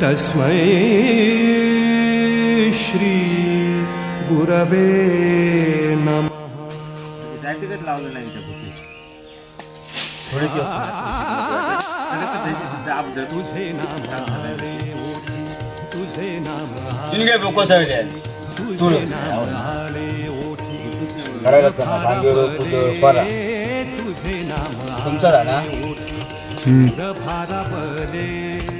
तस्मै श्री गुरवे नमः। प्रॅक्टिकच लावलं नाही त्या गोष्टी तुझे नाम हरे ओठी तुझे नाम तुझे बोको सगळे तुझे नाम हरे ओठी तुझे नाम तुमचं झाला भारा बले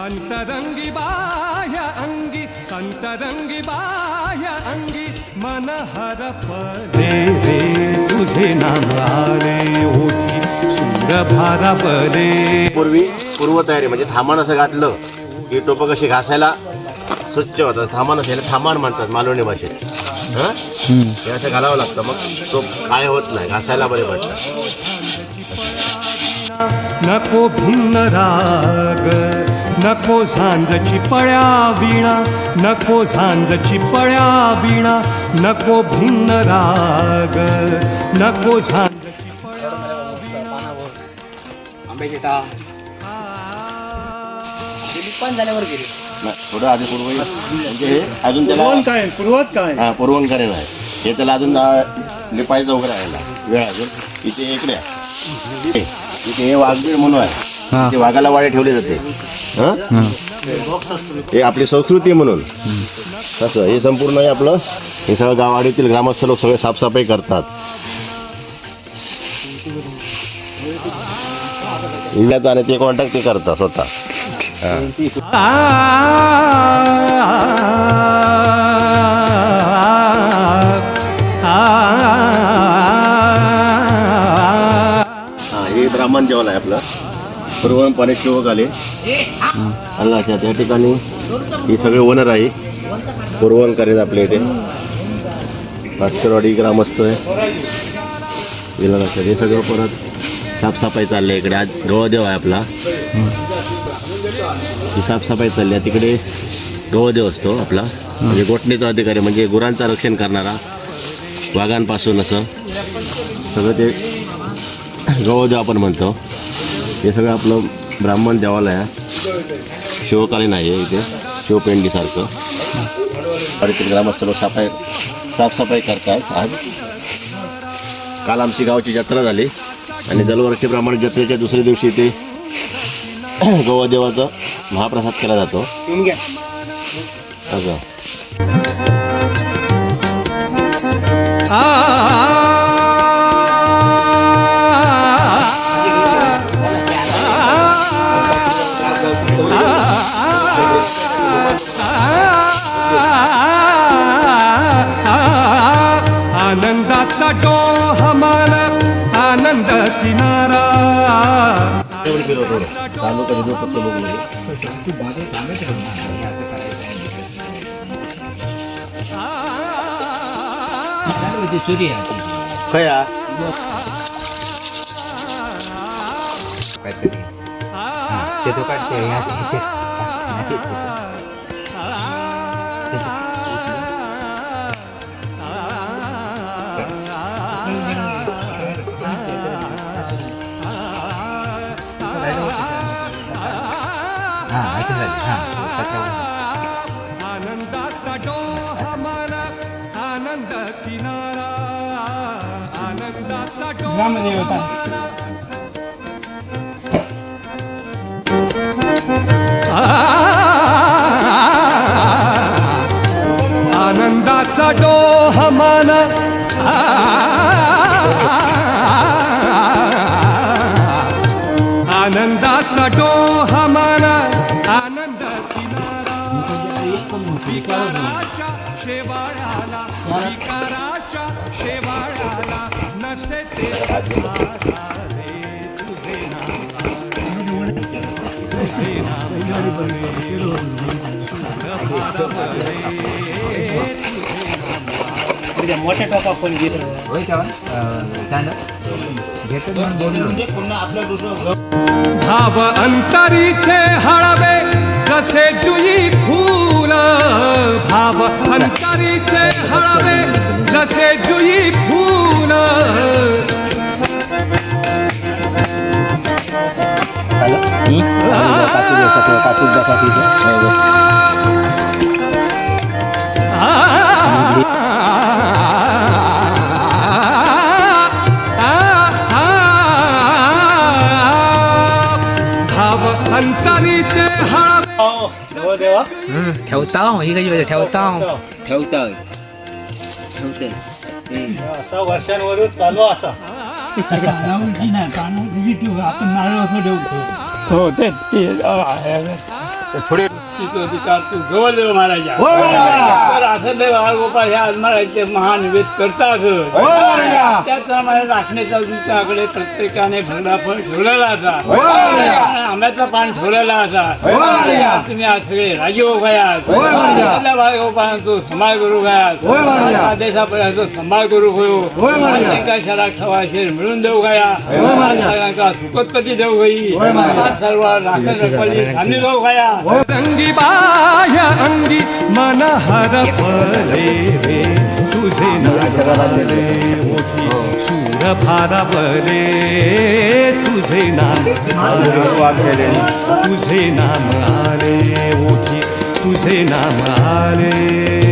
अंतरंगी बाह्य अंगी अंतरंगी बाह्य अंगी मन हर पले रे तुझे नाम आले ओठी सुंद भारा बले पूर्वी पूर्वतयारी म्हणजे थांबण असं गाठलं की टोपं कशी घासायला स्वच्छ होतात. थांबण असायला थांबण म्हणतात मालवणी भाषेत. हं? हे असं घालावं लागतं मग तो काय होत नाही घासायला बरे पडतं नको भिन्न राग नको झांजची पळ्या विणा नको झांजची पळ्या विणा नको भिन्न राग नको पण झाल्यावर गेली. थोडं आधी पूर्व म्हणजे हे अजून त्याला काय? पूर्वत काय? हा हे त्याला अजून लिपायचं वगैरे आहे वेळ अजून. इथे इकडे आहे. इथे हे वाघबीड म्हणून आहे. इथे वाघाला वाडे ठेवले जाते. हं? हे आपली संस्कृती म्हणून. तसं हे संपूर्ण हे आपलं हे सगळं गावाडीतील ग्रामस्थ लोक सगळे साफसफाई करतात. इल्याचं आणि ते कॉन्टॅक्ट ते करतात स्वतः. हा हे ब्राह्मण जेवण आहे आपलं. पूर्वपणे शिवक आले. लक्षात त्या ठिकाणी हे सगळे ओनर आहे पूर्वण आहेत आपल्या इथे. भास्करवाडी ग्रामस्थ आहे. गेलं लक्षात. हे सगळं परत साफसफाई चालली आहे इकडे. आज गवळदेव आहे आपला. ही साफसफाई चालली आहे. तिकडे गवळदेव असतो आपला. म्हणजे गोठणीचा अधिकारी म्हणजे गुरांचं रक्षण करणारा वाघांपासून असं. सगळं ते गवळदेव आपण म्हणतो. हे सगळं आपलं ब्राह्मण देवालय आहे. शिवकालीन आहे इथे. शिवपेंडीसारखं. आणि ग्रामस्थ लोक सफाई साफसफाई करतात आज. काल आमची गावाची जत्रा झाली. आणि दरवर्षीप्रमाणे जत्रेच्या दुसऱ्या दिवशी इथे गोवादेवाचा महाप्रसाद केला जातो. असं. चालू कधी जो फक्त बघू सूर्य खया. काहीतरी. ते तो काढते झाली आनंदाचा डोह मला आनंद किनारा आनंदाचा डोह आनंदाचा डोह मन विकाराच्या शेवाळ्याला विकाराच्या शेवाळ्याला नसते ते तुझे तुझे मोठ्या टोपा पण घेत? होय चांद घेतो पुन्हा आपल्या दुसरं भाव अंतरीचे हळवे जसे जुई फूल भाव अंतरीचे हळवे जसे जुई फूल भाव हळवे देवा ठेवता ही कशी ठेवता ठेवता ठेवते असा वर्षांवरून चालू असा. आपण नारळ असं ठेवतो हो ते ते पुढे जवळ देव महाराजा तर असं देव गोपाळ हे आज महाराजचे महानिवेद करतात. त्याचप्रमाणे राखण्याच्या तुमच्याकडे प्रत्येकाने भगडाफळ ठेवलेला असा आंब्याचं पान ठेवलेला असा तुम्ही आज सगळे राजीव गयात गोपाळांचो सांभाळ करू गयात आदेशापर्यंत सांभाळ करू गयो त्यांना शरा खवाशेर मिळून देऊ गया. सुखोत्पत्ती देऊ गई. सर्व राखण रखवाली आम्ही देऊ गया. रंगी बाह्य अंगी मन हरपले रे तुझे नाचले मोठी सूर भारावले. तुझे नाम आले तुझे नाम आले मोठी तुझे नाम आले.